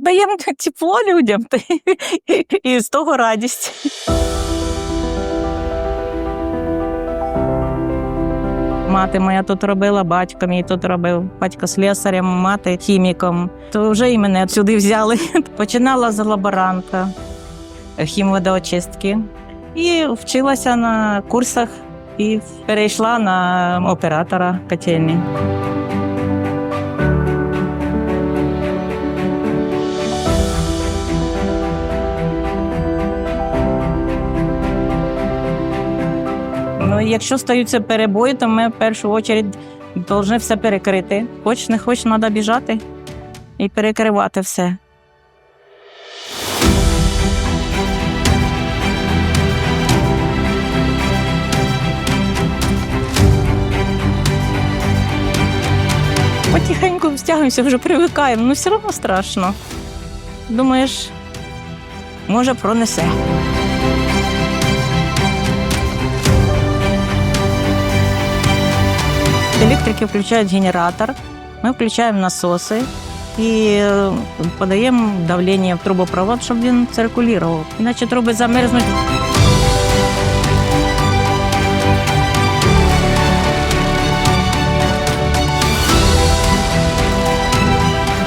Даємо тепло людям і з того радість. Мати моя тут робила, батько мій тут робив, батько слесарем, мати хіміком. То вже і мене сюди взяли. Починала з лаборанта хімводоочистки і вчилася на курсах і перейшла на оператора котельні. Якщо стаються перебої, то ми в першу чергу повинні все перекрити. Хоч не хоч, треба біжати і перекривати все. Потихеньку стягуємося, вже привикаємо, ну все одно страшно. Думаєш, може, пронесе. Електрики включають генератор, ми включаємо насоси і е, подаємо давлення в трубопровод, щоб він циркулював. Іначе труби замерзнуть.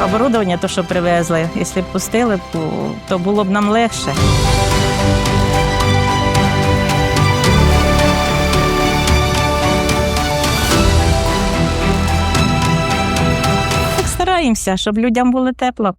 Оборудовання, то, що привезли, якщо б пустили, то було б нам легше. Стараємося, щоб людям було тепло.